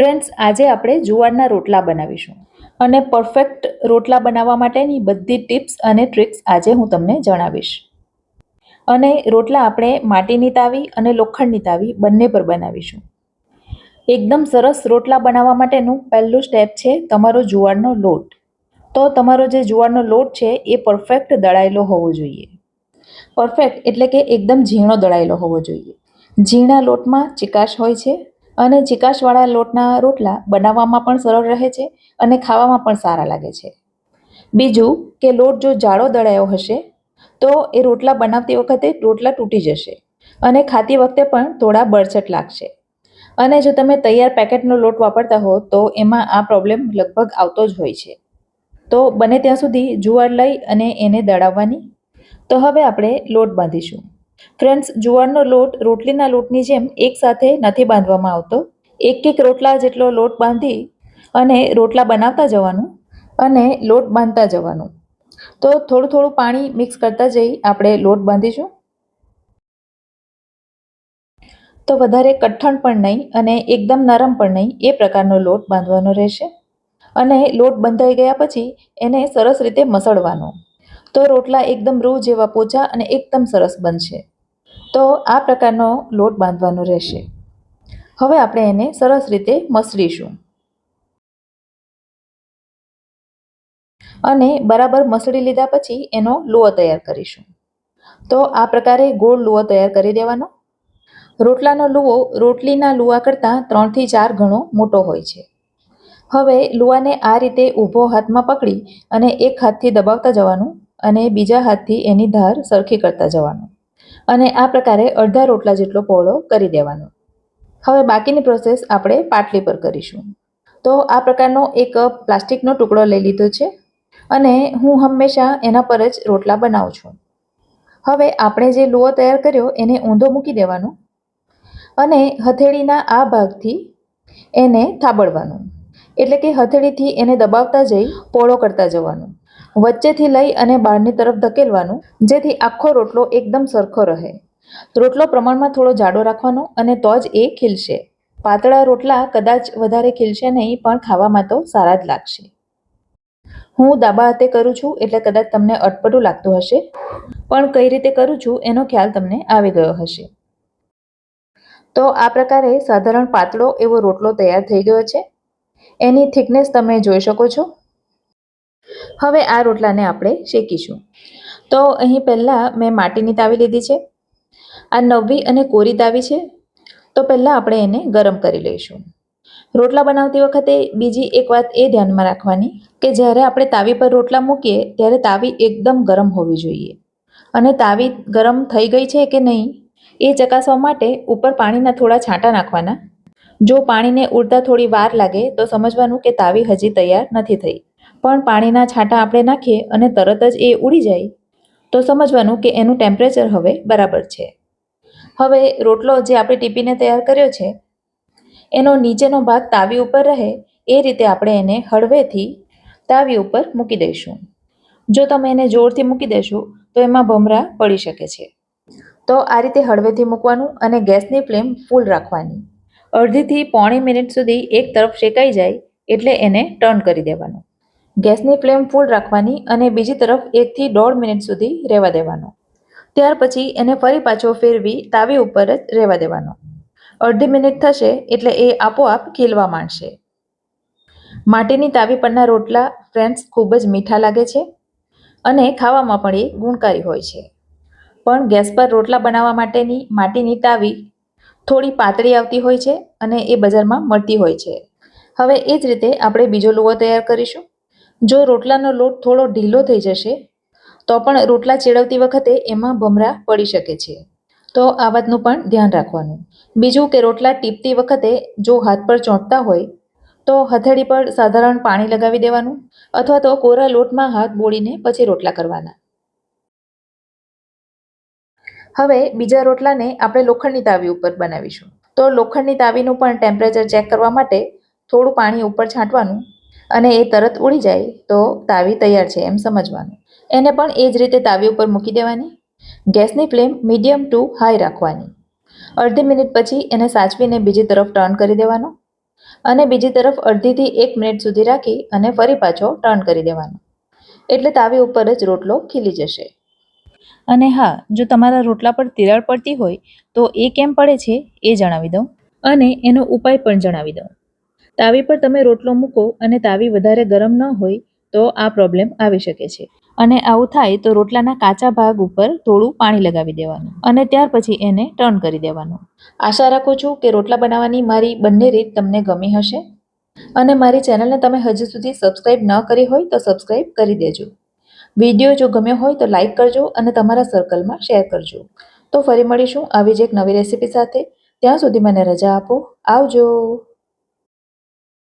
Friends આજે આપણે જુવારના રોટલા બનાવીશું. અને પરફેક્ટ રોટલા બનાવવા માટેની બધી ટિપ્સ અને ટ્રિક્સ આજે હું તમને જણાવીશ. અને રોટલા આપણે માટીની તાવી અને લોખંડની તાવી બંને પર બનાવીશું. એકદમ સરસ રોટલા બનાવવા માટેનું પહેલું સ્ટેપ છે તમારો જુવારનો લોટ. તો તમારો જે જુવારનો લોટ છે એ પરફેક્ટ દળાયેલો હોવો જોઈએ. પરફેક્ટ એટલે કે એકદમ ઝીણો દળાયેલો હોવો જોઈએ. ઝીણા લોટમાં ચિકાશ હોય છે અને ચિકાશવાળા લોટના રોટલા બનાવવામાં પણ સરળ રહે છે અને ખાવામાં પણ સારા લાગે છે. બીજું કે લોટ જો જાડો દળાયો હશે, તો એ રોટલા બનાવતી વખતે રોટલા તૂટી જશે અને ખાતી વખતે પણ થોડા બળછટ લાગશે. અને જો તમે તૈયાર પેકેટનો લોટ વાપરતા હો, તો એમાં આ પ્રોબ્લેમ લગભગ આવતો જ હોય છે. તો બને ત્યાં સુધી જુવાર લઈ અને એને દળાવવાની. તો હવે આપણે લોટ બાંધીશું. ફ્રેન્ડ્સ જુવારનો લોટ રોટલીના લોટની જેમ એકસાથે નથી બાંધવામાં આવતો. એક એક રોટલા જેટલો લોટ બાંધી અને રોટલા બનાવતા જવાનું અને લોટ બાંધતા જવાનું. તો થોડું થોડું પાણી મિક્સ કરતા જઈ આપણે લોટ બાંધીશું. તો વધારે કઠણ પણ નહીં અને એકદમ નરમ પણ નહીં એ પ્રકારનો લોટ બાંધવાનો રહેશે. અને લોટ બંધાઈ ગયા પછી એને સરસ રીતે મસળવાનો. તો રોટલા એકદમ રૂ જેવા પોચા અને એકદમ સરસ બનશે. તો આ પ્રકારનો લોટ બાંધવાનો રહેશે. હવે આપણે એને સરસ રીતે મસળીશું. અને બરાબર મસળી લીધા પછી એનો લુઓ તૈયાર કરીશું. તો આ પ્રકારે ગોળ લુઓ તૈયાર કરી દેવાનો. રોટલાનો લુઓ રોટલીના લુવા કરતાં ત્રણથી ચાર ગણો મોટો હોય છે. હવે લુવાને આ રીતે ઊભો હાથમાં પકડી અને એક હાથથી દબાવતા જવાનું અને બીજા હાથથી એની ધાર સરખી કરતા જવાનું. અને આ પ્રકારે અડધા રોટલા જેટલો પહોળો કરી દેવાનો. હવે બાકીની પ્રોસેસ આપણે પાટલી પર કરીશું. તો આ પ્રકારનો એક પ્લાસ્ટિકનો ટુકડો લઈ લીધો છે અને હું હંમેશા એના પર જ રોટલા બનાવું છું. હવે આપણે જે લુઓ તૈયાર કર્યો એને ઊંધો મૂકી દેવાનો અને હથેળીના આ ભાગથી એને થાબડવાનું. એટલે કે હથેળીથી એને દબાવતા જઈ પોળો કરતા જવાનું. વચ્ચેથી લઈ અને બહારની તરફ ધકેલવાનું, જેથી આખો રોટલો એકદમ સરખો રહે. રોટલો પ્રમાણમાં થોડો જાડો રાખવાનો અને તો જ એ ખીલશે. પાતળા રોટલા કદાચ વધારે ખીલશે નહીં, પણ ખાવામાં તો સારા જ લાગશે. હું દાબા હાથે કરું છું એટલે કદાચ તમને અટપટું લાગતું હશે. પણ કઈ રીતે કરું છું એનો ખ્યાલ તમને આવી ગયો હશે. તો આ પ્રકારે સાધારણ પાતળો એવો રોટલો તૈયાર થઈ ગયો છે. એની થિકનેસ તમે જોઈ શકો છો. હવે આ રોટલાને આપણે શેકીશું. તો અહીં પહેલાં મેં માટીની તાવી લીધી છે, આ નવી અને કોરી તાવી છે, તો પહેલાં આપણે એને ગરમ કરી લઈશું. રોટલા બનાવતી વખતે બીજી એક વાત એ ધ્યાનમાં રાખવાની કે જ્યારે આપણે તાવી પર રોટલા મૂકીએ ત્યારે તાવી એકદમ ગરમ હોવી જોઈએ. અને તાવી ગરમ થઈ ગઈ છે કે નહીં એ ચકાસવા માટે ઉપર પાણીના થોડા છાંટા નાખવાના. જો પાણીને ઉડતા થોડી વાર લાગે તો સમજવાનું કે તાવી હજી તૈયાર નથી થઈ. પણ પાણીના છાંટા આપણે નાખીએ અને તરત જ એ ઉડી જાય. તો સમજવાનું કે એનું ટેમ્પરેચર હવે બરાબર છે. હવે રોટલો જે આપણે ટીપીને તૈયાર કર્યો છે, એનો નીચેનો ભાગ તાવી ઉપર રહે, એ રીતે આપણે એને હળવેથી તાવી ઉપર મૂકી દઈશું. જો તમે એને જોરથી મૂકી દેશો, તો એમાં ભમરા પડી શકે છે. તો આ રીતે હળવેથી મૂકવાનું અને ગેસની ફ્લેમ ફૂલ રાખવાની. અડધીથી પોણી મિનિટ સુધી એક તરફ શેકાઈ જાય, એટલે એને ટર્ન કરી દેવાનું. ગેસની ફ્લેમ ફૂલ રાખવાની અને બીજી તરફ એકથી દોઢ મિનિટ સુધી રહેવા દેવાનો. ત્યાર પછી એને ફરી પાછો ફેરવી તાવી ઉપર જ રહેવા દેવાનો. અડધી મિનિટ થશે એટલે એ આપોઆપ ખીલવા માંડશે. માટીની તાવી પરના રોટલા, ફ્રેન્ડ્સ, ખૂબ જ મીઠા લાગે છે અને ખાવામાં પણ એ ગુણકારી હોય છે. પણ ગેસ પર રોટલા બનાવવા માટેની માટીની તાવી થોડી પાતળી આવતી હોય છે અને એ બજારમાં મળતી હોય છે. હવે એ જ રીતે આપણે બીજો લુવો તૈયાર કરીશું. જો રોટલાનો લોટ થોડો ઢીલો થઈ જશે, તો પણ રોટલા ચેડવતી વખતે એમાં ભમરા પડી શકે છે. તો આ વાતનું પણ ધ્યાન રાખવાનું. બીજું કે રોટલા ટીપતી વખતે જો હાથ પર ચોંટતા હોય, તો હથેળી પર સાધારણ પાણી લગાવી દેવાનું અથવા તો કોરા લોટમાં હાથ બોળીને પછી રોટલા કરવાના. હવે બીજા રોટલાને આપણે લોખંડની તાવી ઉપર બનાવીશું. તો લોખંડની તાવીનું પણ ટેમ્પરેચર ચેક કરવા માટે થોડું પાણી ઉપર છાંટવાનું. અને એ તરત ઉડી જાય તો તાવી તૈયાર છે એમ સમજવાનું. એને પણ એ જ રીતે તાવી ઉપર મૂકી દેવાની. ગેસની ફ્લેમ મીડિયમ ટુ હાઈ રાખવાની. અડધી મિનિટ પછી એને સાચવીને બીજી તરફ ટર્ન કરી દેવાનો અને બીજી તરફ અડધીથી એક મિનિટ સુધી રાખી અને ફરી પાછો ટર્ન કરી દેવાનો. એટલે તાવી ઉપર જ રોટલો ખીલી જશે. અને હા, જો તમારા રોટલા પર તિરાડ પડતી હોય તો એ કેમ પડે છે એ જણાવી દઉં. અને એનો ઉપાય પણ જણાવી દઉં. તાવી પર તમે રોટલો મૂકો અને તાવી વધારે ગરમ ન હોય તો આ પ્રોબ્લેમ આવી શકે છે. અને આવું થાય તો રોટલાના કાચા ભાગ ઉપર થોડું પાણી લગાવી દેવાનું અને ત્યાર પછી એને ટર્ન કરી દેવાનું. આશા રાખું છું કે રોટલા બનાવવાની મારી બંને રીત તમને ગમી હશે. અને મારી ચેનલને તમે હજી સુધી સબસ્ક્રાઇબ ન કરી હોય તો સબસ્ક્રાઇબ કરી દેજો. વીડિયો જો ગમ્યો હોય તો લાઈક કરજો અને તમારા સર્કલમાં શેર કરજો. તો ફરી મળીશું આવી જ એક નવી રેસીપી સાથે. ત્યાં સુધી મને રજા આપો. આવજો.